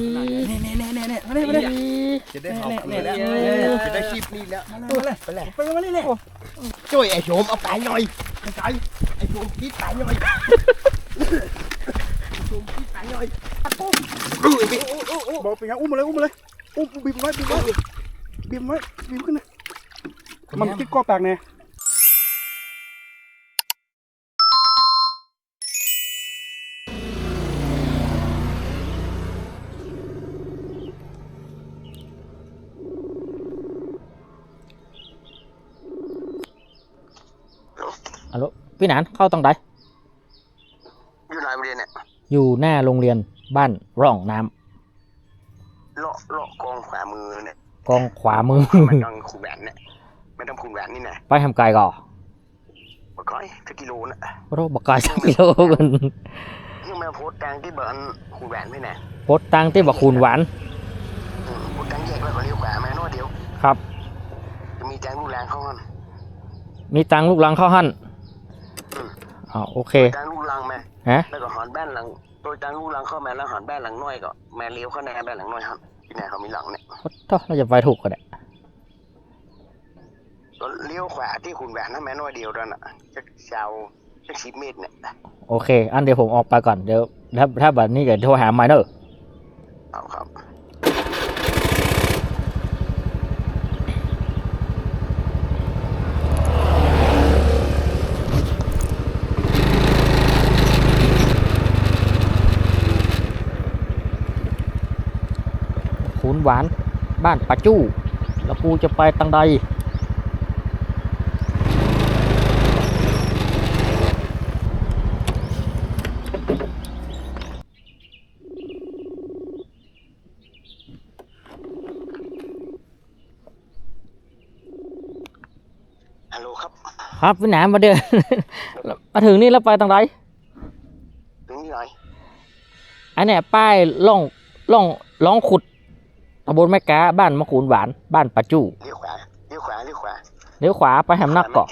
นี่นี่นี่นี่นี่มาเลยมาเลยจะได้เอาเนี่ยแล้วจะได้คลิปนี้แล้วมาเลยไปเลยไปเลยเลยช่วยไอ้โฉมเอาไปหน่อยไอ้ไอ้โฉมคิดไปหน่อยโฉมคิดไปหน่อยอุ้ยบอกไปงั้นอุ้มมาเลยอุ้มมาเลยอุ้มบีบไว้บีบไว้บีบไว้บีบขึ้นนะมันกิ๊กก้อแตกเนี่ย ฮัลโหลพี่หนานเข้าตรงไหนอยู่ไหนโรงเรียนเนี่ยอยู่หน้าโรงเรียนบ้านร่องน้ำเลาะเลาะกองขวามือเนี่ยกองขวามือ มันต้องคูแหวนเนี่ยไม่ต้องคูแหวนนี่นะไปทำไกลก่อนบ่ค่อยสักกิโลนะรถบกไกลสักกิโลกันยังมาโพสต์ตังที่เบิร์นคูแหวนพี่นะโพสต์ตังที่บักคูณหวานอืมโพสต์ตังแยกแล้วก็เลี้ยวขวามาโน่เดียวครับ จะมีแจ้งลูกแรงเข้ากันมีตังลูกหลังเข้าหั่นอืม อ๋อโอเคแจ้งลูกแรงมาฮะแล้วก็หอนบ้านหลังตัวแจ้งลูกแรงเข้ามาแล้วหอนบ้านหลังน้อยก็แม่เลี้ยวเข้าในบ้านหลังน้อยครับที่ไหนเขามีหลังเนี่ยโอ้เราจะไปถูกก็ได้ก็เลี้ยวขวาที่คุณแหวนถ้าแม่น้อยเดียวนั่นน่ะจะเชาวจะสิบเมตรเนี่ยโอเค อันเดี๋ยวผมออกไปก่อนเดี๋ยวถ้าถ้าแบบนี้เดี๋ยวโทรหาไมเนอร์เอาครับ คูณ หวานบ้านปาจู้ แล้วกูจะไปตังใดฮัลโหลครับ ครับพี่หนานมาเดิน มาถึงนี่แล้วไปตังใดถึงนี่หน่อยอันเนี้ยป้ายล่องล่องล่องขุด ตำบลแม่กาบ้านมะขูนหวาน บ้านปาจู้เลี้ยวขวาเลี้ยวขวาเลี้ยวขวาเลี้ยวขวาไปแหมนักเกาะ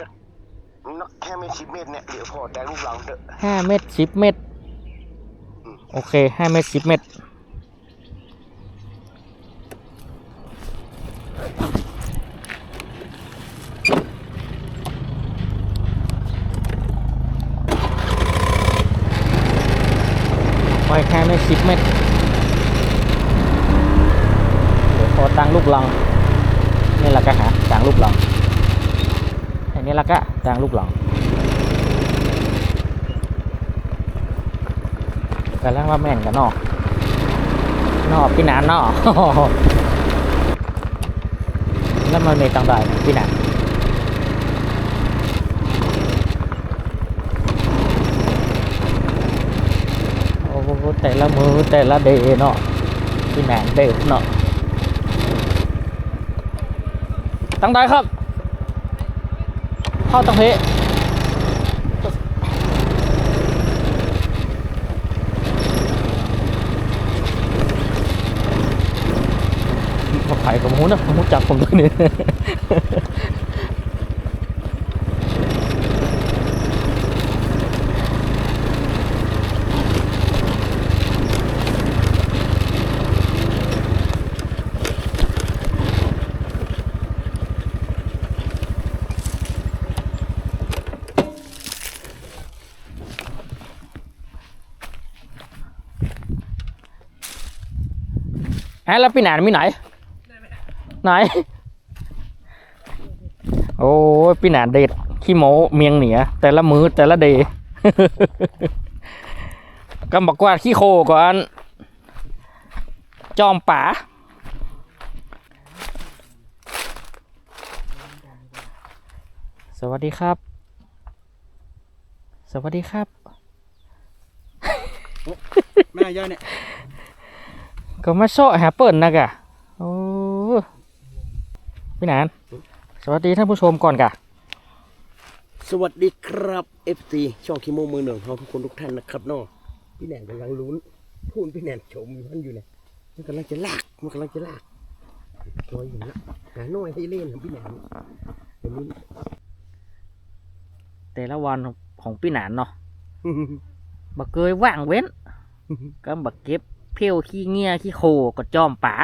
แค่ไม่สิบเมตรเนี่ยเดี๋ยวพอแต่ลูกหลังเถอะห้าเมตรสิบเมตร โอเคห้าเมตรสิบเมตร ไปแค่ไม่สิบเมตร ลังกันแล้วว่าแม่นกันนอกนอกพี่หนานนอกแล้วมันมีตังใดนะพี่หนานโอ้แต่ละมือแต่ละเดเนาะพี่หนานเดเนาะ ตังใดครับ เข้าตังเพมาขายกับหูนะหูจักผมด้วยนี่ อะแล้วพี่หนานมีไหน ไหน โอ้พี่หนานเด็ดขี้โมเมียงเหนียแต่ละมือแต่ละเดย์ก็บอกว่าขี้โคก่อน จอมป่าสวัสดีครับ สวัสดีครับ แม่ย่าเนี่ย ก็มาโซะหาเปิดนะกะโอ้พี่หนานสวัสดีท่านผู้ชมก่อนกะ สวัสดีครับ FC ช่องคิโมมือหนึ่งของทุกคนทุกท่านนะครับเนาะพี่แหนนกำลังลุ้นพูนพี่แหนนชมมันอยู่เนี่ยมันกำลังจะลากมันกำลังจะลากตัวอยู่นะหาหน่อยให้เล่นนะพี่แหนนเดี๋ยวนี้แต่ละวันของพี่หนานเนาะบักเกยว่างเว้นก็บักเก็บ เพลวขี้เงี้ยขี้โคก็จอมป๋า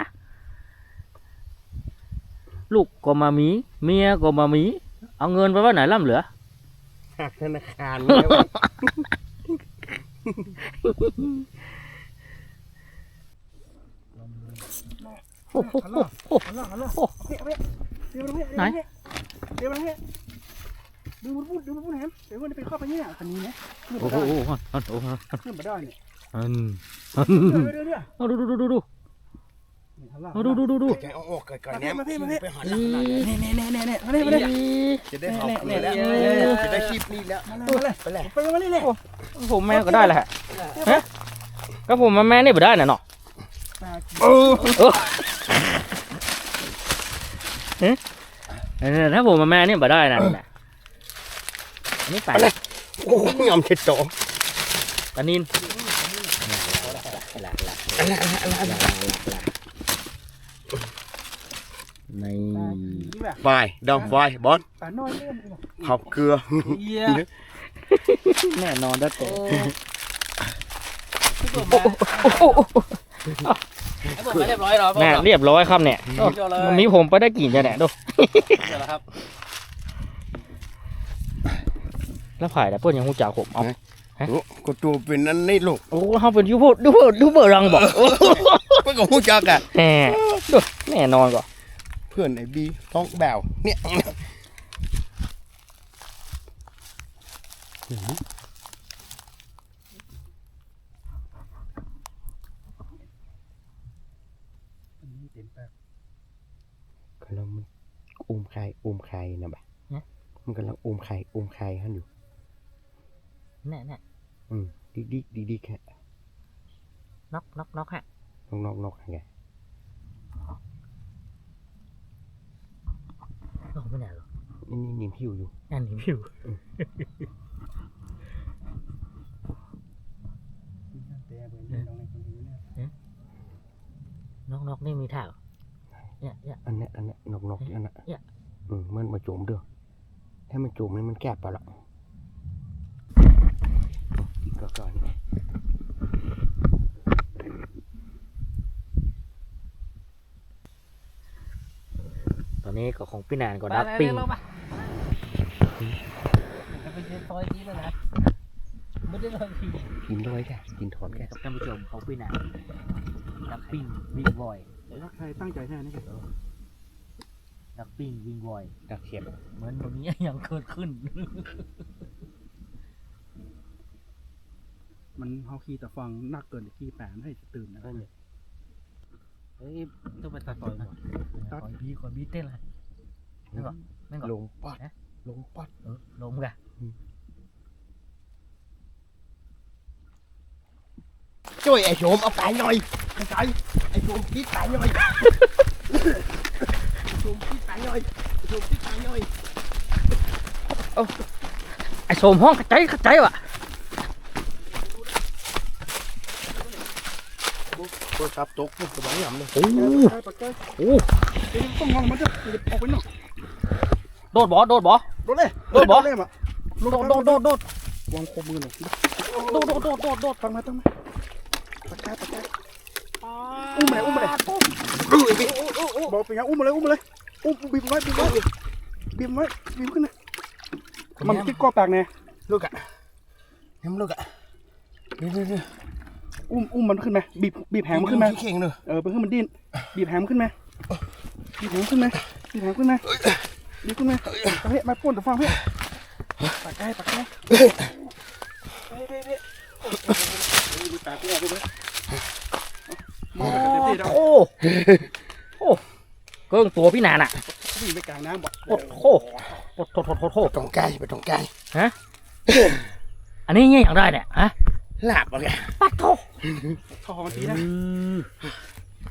ลูกก็มามี เมียก็มามี เอาเงินไปไว่าไหนล่ำเหลือหักธนาคารไม่ไหวโอ้โหฮัลโหลฮัลโหลเฮ้ยเฮ้ยเดี๋ยวมาเฮ้ยไหน เดี๋ยวมาเฮ้ยดูมันพูดดูมันพูดแฮมเดี๋ยวมันไปเข้าไปเนี่ยคันนี้นะขึ้นโอ้มาโหได้โอ้โหขึ้นมาได้เนี่ยอืมเดี๋ยวเดี๋ย วเดี๋ยวเอาดูดูดูดูดูฮัลโหลเอาดูดูดูดูใจเอาออกก่อนๆมาเนี่ยพี่มาพี่มาพี่ไปหาหลักฐานเน่เน่เน่เน่เน่มาเลยมาเลยจะได้ขอบคุณแล้วเนี่ยเนี่ยเนี่ยจะได้คลิปนี้แล้วมาเลยไปเลยไปเลยมาเลยเลยผมแม่ก็ได้แหละฮะฮะก็ผมมาแม่นี่บ่ได้น่ะเนาะเออเออถ้าผมมาแม่นี่บ่ได้น่ะน่ะอันนี้ไปโอ้ยยอมเช็ดโตตานิน ในนี่แบบไฟดอมไฟบอลป่าน้อยเล่นขอบเกลือเยี่ยแน่นอนแล้วแต่เรียบร้อยแล้วแน่เรียบร้อยครับเนี่ยมันมีผมไปได้กี่จะเนี่ยดูเดี๋ยวครับแล้วผ่ายแต่เพื่อนยังหูจ่าผมเอา โอ้ก็ตัวเป็นนั่นนี่ลูกโอ้เขาเป็นยูพูดยูพูดยูเบอร์รังบอกเพื่อนกับผู้จักอะแหมดูแน่นอนก่อนเพื่อนไอ้บีท้องแบวเนี่ยเต็มแปกกำลังมันอุ้มไข่อุ้มไข่นะบ่ะมันกำลังอุ้มไข่อุ้มไข่ฮันอยู่แน่แน่ อืมดิกดิกดิกดิกฮะน็อกน็อกน็อกฮะนอกนอกนอกไงน็อกไม่แน่หรอกนี่นี่นิ่มหิวอยู่อันนี้ผิวแต่เบอร์นี้ตรงไหนตรงนี้เนี่ยน็อกน็อกนี่มีท่าเหรอเนี่ยเนี่ยอันเนี้ยอันเนี้ยนอกนอกอันเนี้ยเนี่ยอืมมันมาโจมเด้อให้มันโจมนี่มันแก้ปะละอี กก็ก่อนนี่ตอนนี้ก็ของพี่แนนก็ดักปิ้งไปเจอซอยนี้แล้วนะไม่ได้เลยทีกินด้วยแกกินถอนแกกับท่านผู้ชมเขาพี่แนนดักปิ้งวิ่งบอยถ้าใครตั้งใจแค่นี้ก็ดักปิ้งวิ่งบอยดักเขียบเหมือนวันนี้ยังเกิดขึ้น มันเขาขี่แต่ฟังนักเกินขี่แปนให้ตื่นนะเฮ้ยต้องไปตัดต่อยก่อนตัดบีก่อนบีเต้นเลยนั่นก่อนนั่นก่อนลงปัดลงปัดเออลงกะช่วยไอ้โฉมเอาไปหน่อยไอ้ใจไอ้โฉมคิดไปหน่อยไอ้โฉมคิดไปหน่อยไอ้โฉมคิดไปหน่อยไอ้โสมห้องกระจายกระจายวะ โทรศัพท์ตกสบายหยำเลยโอ้ใช่ปะแก้โอ้เดี๋ยวต้องงองมันจะออกไปนอกโดดบ่โดดบ่โดดเลยโดดบ่เลยมั้โดดโดดโดดโดดวางคมมือหน่อยโดดโดดโดดโดดโดดตั้งมาตั้งมาปะแก้ปะแก้อุ้มมาเลยอุ้มมาเลยบอกไปยังอุ้มมาเลยอุ้มมาเลยอุ้มบีบไว้บีบไว้บีบไว้บีบขึ้นนะมันคิดก้อแปลกแน่ลูกอะยังลูกอะเดี๋ยวเดี๋ยวเดี๋ยว อุ้มอุ้มมันขึ้นไหมบีบบีบแหงมันขึ้นไหมเข่งเลยเออเป็นขึ้นมันดิ้นบีบแหงขึ้นไหมบีบแหงขึ้นไหมบีบแหงขึ้นไหมบีบขึ้นไหมตะเพียมาป่นตะฟังเพียปากแก้ปากแก้เฮ้ยเฮ้ยเฮ้ยดูตาเพียดูไหมมองกันเต็มที่แล้วโอ้โอ้เกิงตัวพี่แนนอะวิ่งไปกลางน้ำบอกโคตรโคโคตรโคตรโคตรโคตรไปตรงใกล้ไปตรงใกล้อันนี้เงี้ยอย่างไรเนี่ยฮะ ลาบอะไรปัดโถทอมันทีนะ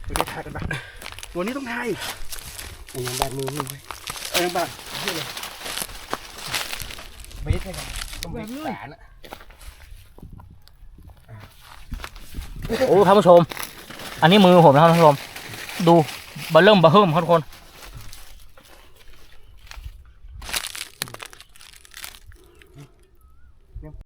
ไปได้ทายกันปะตัวนี้ต้องทายยังแบบนี้นี่เออยังปะเบสให้กันต้องเบสแสนอะโอ้ท่านผู้ชม อันนี้มือผมนะครับท่านผู้ชม ดูบะเริ่มบะเฮิ่มครับทุกคน